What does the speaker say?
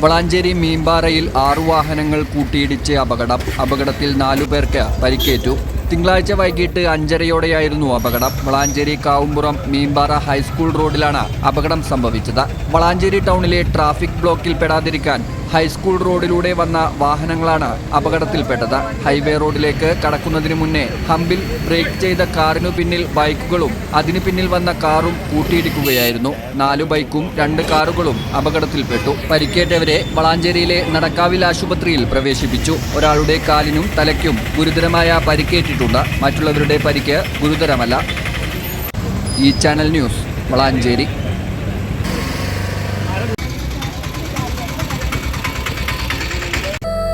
വളാഞ്ചേരി മീമ്പാറയിൽ ആറു വാഹനങ്ങൾ കൂട്ടിയിടിച്ച് അപകടം. അപകടത്തിൽ നാലു പേർക്ക് പരിക്കേറ്റു. തിങ്കളാഴ്ച വൈകിട്ട് അഞ്ചരയോടെയായിരുന്നു അപകടം. വളാഞ്ചേരി കാവുംപുറം മീമ്പാറ ഹൈസ്കൂൾ റോഡിലാണ് അപകടം സംഭവിച്ചത്. വളാഞ്ചേരി ടൗണിലെ ട്രാഫിക് ബ്ലോക്കിൽ പെടാതിരിക്കാൻ ഹൈസ്കൂൾ റോഡിലൂടെ വന്ന വാഹനങ്ങളാണ് അപകടത്തിൽപ്പെട്ടത്. ഹൈവേ റോഡിലേക്ക് കടക്കുന്നതിന് മുന്നേ ഹമ്പിൽ ബ്രേക്ക് ചെയ്ത കാറിനു പിന്നിൽ ബൈക്കുകളും അതിനു പിന്നിൽ വന്ന കാറും കൂട്ടിയിടിക്കുകയായിരുന്നു. നാലു ബൈക്കും രണ്ട് കാറുകളും അപകടത്തിൽപ്പെട്ടു. പരിക്കേറ്റവരെ വളാഞ്ചേരിയിലെ നടക്കാവിൽ ആശുപത്രിയിൽ പ്രവേശിപ്പിച്ചു. ഒരാളുടെ കാലിനും തലയ്ക്കും ഗുരുതരമായ പരിക്കേറ്റിട്ടുണ്ട്. മറ്റുള്ളവരുടെ പരിക്ക് ഗുരുതരമല്ല. ഈ ചാനൽ ന്യൂസ് വളാഞ്ചേരി.